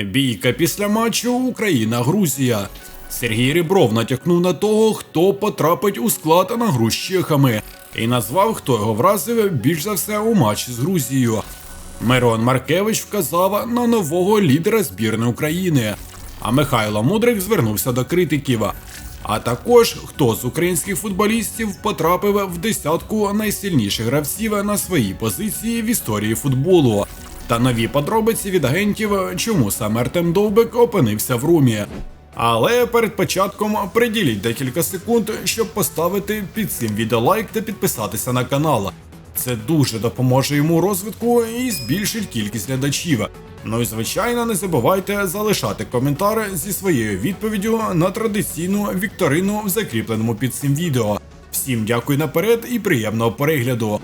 Бійка після матчу Україна-Грузія. Сергій Рібров натякнув на того, хто потрапить у склад на гру з чехами, і назвав, хто його вразив більш за все у матчі з Грузією. Мирон Маркевич вказав на нового лідера збірної України. А Михайло Мудрик звернувся до критиків. А також хто з українських футболістів потрапив в десятку найсильніших гравців на своїй позиції в історії футболу. Та нові подробиці від агентів, чому саме Артем Довбик опинився в румі. Але перед початком приділіть декілька секунд, щоб поставити під цим відео лайк та підписатися на канал. Це дуже допоможе йому розвитку і збільшить кількість глядачів. Ну і звичайно, не забувайте залишати коментар зі своєю відповіддю на традиційну вікторину в закріпленому під цим відео. Всім дякую наперед і приємного перегляду.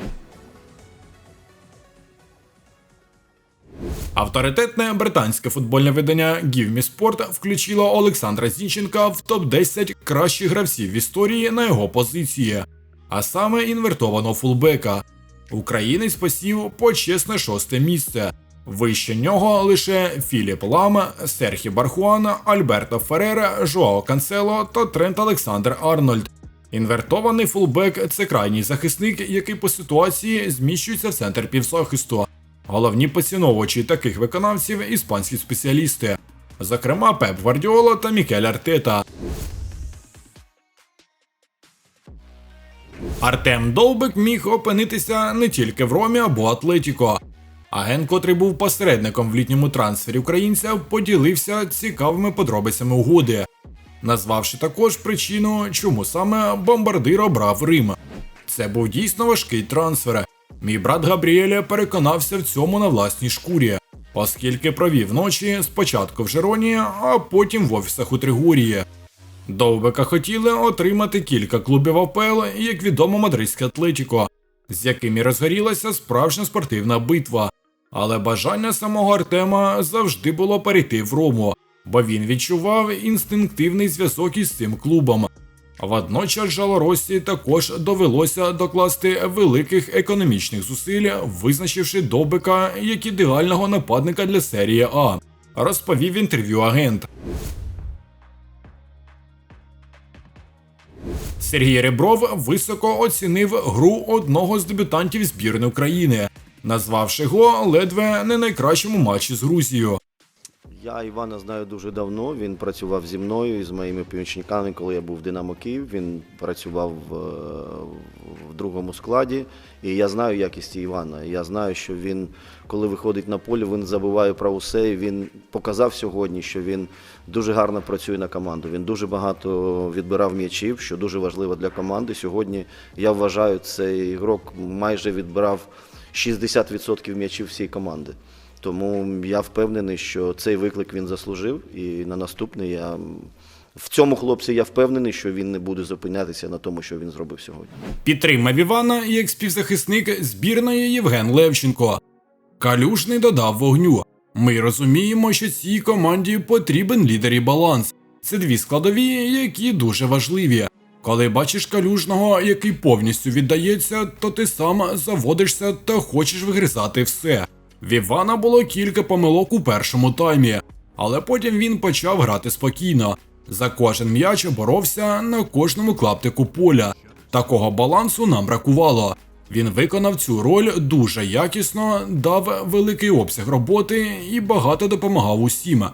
Авторитетне британське футбольне видання Give Me Sport включило Олександра Зінченка в топ-10 кращих гравців в історії на його позиції, а саме інвертованого фулбека. Українець посів почесне шосте місце. Вище нього лише Філіп Лам, Серхі Бархуан, Альберто Ферера, Жоао Канцело та Трент Олександр Арнольд. Інвертований фулбек це крайній захисник, який по ситуації зміщується в центр півзахисту. Головні поціновувачі таких виконавців іспанські спеціалісти, зокрема Пеп Гвардіола та Мікель Артета. Артем Довбик міг опинитися не тільки в Ромі або Атлетіко. Агент, котрий був посередником в літньому трансфері українця, поділився цікавими подробицями угоди, назвавши також причину, чому саме бомбардир обрав Рим. Це був дійсно важкий трансфер. Мій брат Габріеля переконався в цьому на власній шкурі, оскільки провів ночі спочатку в Жероні, а потім в офісах у Тригурії. Довбика хотіли отримати кілька клубів АПЛ, як відомо, мадридське Атлетіко, з якими розгорілася справжня спортивна битва. Але бажання самого Артема завжди було перейти в Рому, бо він відчував інстинктивний зв'язок із цим клубом. Водночас Жалоросі також довелося докласти великих економічних зусиль, визначивши Довбика як ідеального нападника для серії А, розповів інтерв'ю агент. Сергій Ребров високо оцінив гру одного з дебютантів збірної України, назвавши його ледве не найкращим у матчі з Грузією. Я Івана знаю дуже давно. Він працював зі мною і з моїми помічниками, коли я був в Динамо Київ. Він працював в, в другому складі. І я знаю якісті Івана. Я знаю, що він, коли виходить на поле, він забуває про усе. Він показав сьогодні, що він дуже гарно працює на команду. Він дуже багато відбирав м'ячів, що дуже важливо для команди. Сьогодні я вважаю, цей ігрок майже відбирав 60% м'ячів всієї команди. Тому я впевнений, що цей виклик він заслужив, і на наступний я в цьому хлопці я впевнений, що він не буде зупинятися на тому, що він зробив сьогодні. Підтримав Івана як співзахисник збірної Євген Левченко. Калюшний додав вогню. Ми розуміємо, що цій команді потрібен лідер і баланс. Це дві складові, які дуже важливі. Коли бачиш калюжного, який повністю віддається, то ти сам заводишся та хочеш вигризати все. В Івана було кілька помилок у першому таймі, але потім він почав грати спокійно. За кожен м'яч боровся на кожному клаптику поля. Такого балансу нам бракувало. Він виконав цю роль дуже якісно, дав великий обсяг роботи і багато допомагав усім.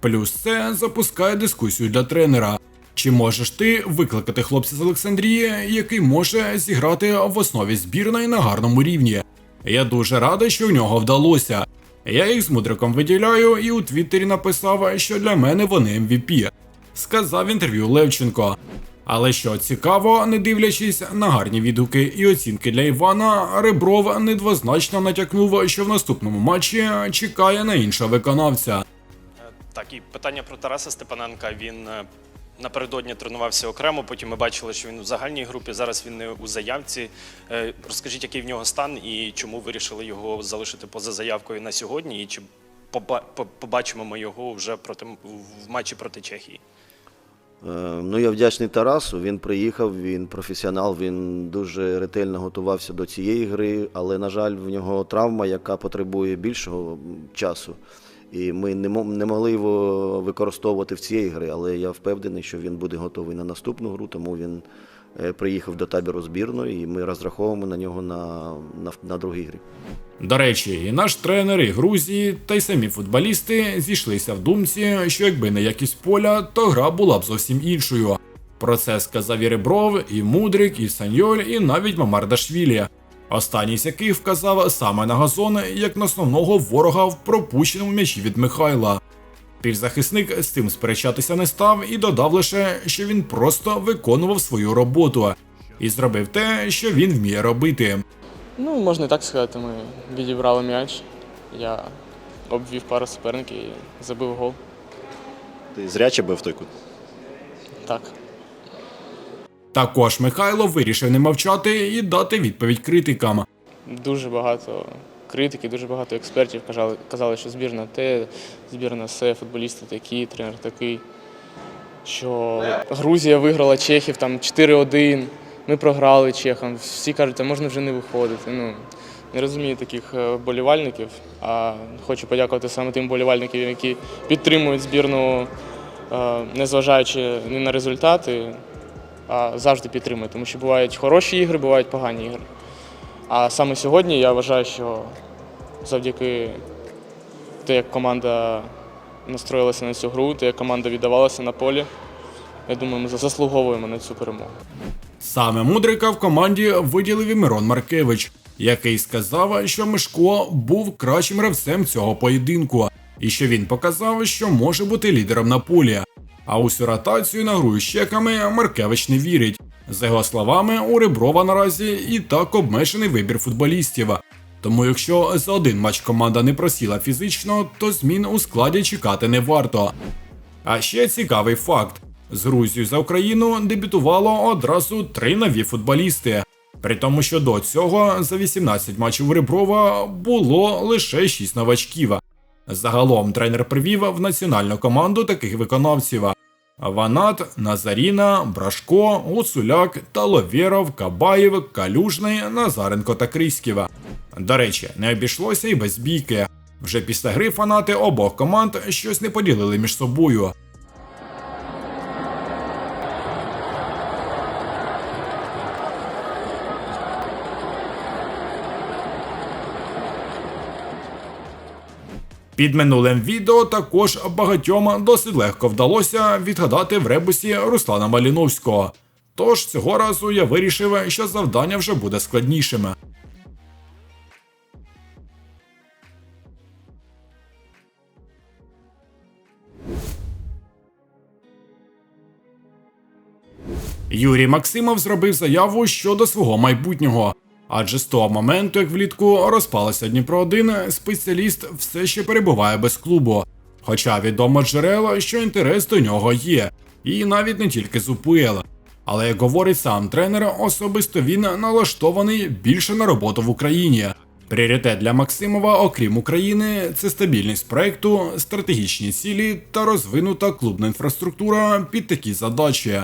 Плюс це запускає дискусію для тренера. Чи можеш ти викликати хлопця з Олександрії, який може зіграти в основі збірної на гарному рівні? Я дуже радий, що в нього вдалося. Я їх з мудриком виділяю і у Твіттері написав, що для мене вони MVP. Сказав інтерв'ю Левченко. Але що цікаво, не дивлячись на гарні відгуки і оцінки для Івана, Ребров недвозначно натякнув, що в наступному матчі чекає на іншого виконавця. Е, Так, і питання про Тараса Степаненка. Він е, напередодні тренувався окремо. Потім ми бачили, що він у загальній групі. Зараз він не у заявці. Е, Розкажіть, який в нього стан і чому вирішили його залишити поза заявкою на сьогодні? І чи побачимо ми його вже проти в матчі проти Чехії? Е, Ну, я вдячний Тарасу. Він приїхав, він професіонал, він дуже ретельно готувався до цієї гри, але, на жаль, в нього травма, яка потребує більшого часу. І ми не, не могли його використовувати в цій грі, але я впевнений, що він буде готовий на наступну гру, тому він е, приїхав до табору збірної, і ми розраховуємо на нього на, на, на другій грі. До речі, і наш тренер, і Грузії, та й самі футболісти зійшлися в думці, що якби не якість поля, то гра була б зовсім іншою. Про це сказав і Ребров, і Мудрик, і Саньоль, і навіть Мамардашвілі. Останній з яких вказав саме на газон як на основного ворога в пропущеному м'ячі від Михайла. Півзахисник з цим сперечатися не став і додав лише, що він просто виконував свою роботу і зробив те, що він вміє робити. Ну, можна і так сказати, ми відібрали м'яч. Я обвів пару суперників і забив гол. Ти зряче бив той кут. Так. Також Михайло вирішив не мовчати і дати відповідь критикам. Дуже багато критики, дуже багато експертів казали, казали, що збірна те, збірна все, футболісти такі, тренер такий. Що Грузія виграла Чехів там 4-1, ми програли Чехам. Всі кажуть, а можна вже не виходити. Ну, не розумію таких е, вболівальників. А хочу подякувати саме тим вболівальникам, які підтримують збірну, е, незважаючи ні на результати, завжди підтримують. Тому що бувають хороші ігри, бувають погані ігри. А саме сьогодні я вважаю, що завдяки те, як команда настроїлася на цю гру, те, як команда віддавалася на полі, я думаю, ми заслуговуємо на цю перемогу. Саме мудрика в команді виділив і Мирон Маркевич, який сказав, що Мишко був кращим гравцем цього поєдинку, і що він показав, що може бути лідером на полі. А усю ротацію на гру з чеками Маркевич не вірить. За його словами, у Реброва наразі і так обмежений вибір футболістів. Тому якщо за один матч команда не просіла фізично, то змін у складі чекати не варто. А ще цікавий факт: з Грузією за Україну дебютувало одразу три нові футболісти. При тому, що до цього за 18 матчів у Реброва було лише 6 новачків. Загалом тренер привів в національну команду таких виконавців: Ванат, Назаріна, Брашко, Гуцуляк, Таловєров, Кабаєв, Калюжний, Назаренко та Кріськів. До речі, не обійшлося і без бійки. Вже після гри фанати обох команд щось не поділили між собою. Під минулим відео також багатьом досить легко вдалося відгадати в ребусі Руслана Маліновського. Тож цього разу я вирішив, що завдання вже буде складнішим. Юрій Максимов зробив заяву щодо свого майбутнього. Адже з того моменту, як влітку розпалося Дніпро 1 спеціаліст все ще перебуває без клубу. Хоча відомо джерела, що інтерес до нього є, і навіть не тільки з УПЛ. Але як говорить сам тренер, особисто він налаштований більше на роботу в Україні. Пріоритет для Максимова, окрім України, це стабільність проекту, стратегічні цілі та розвинута клубна інфраструктура під такі задачі.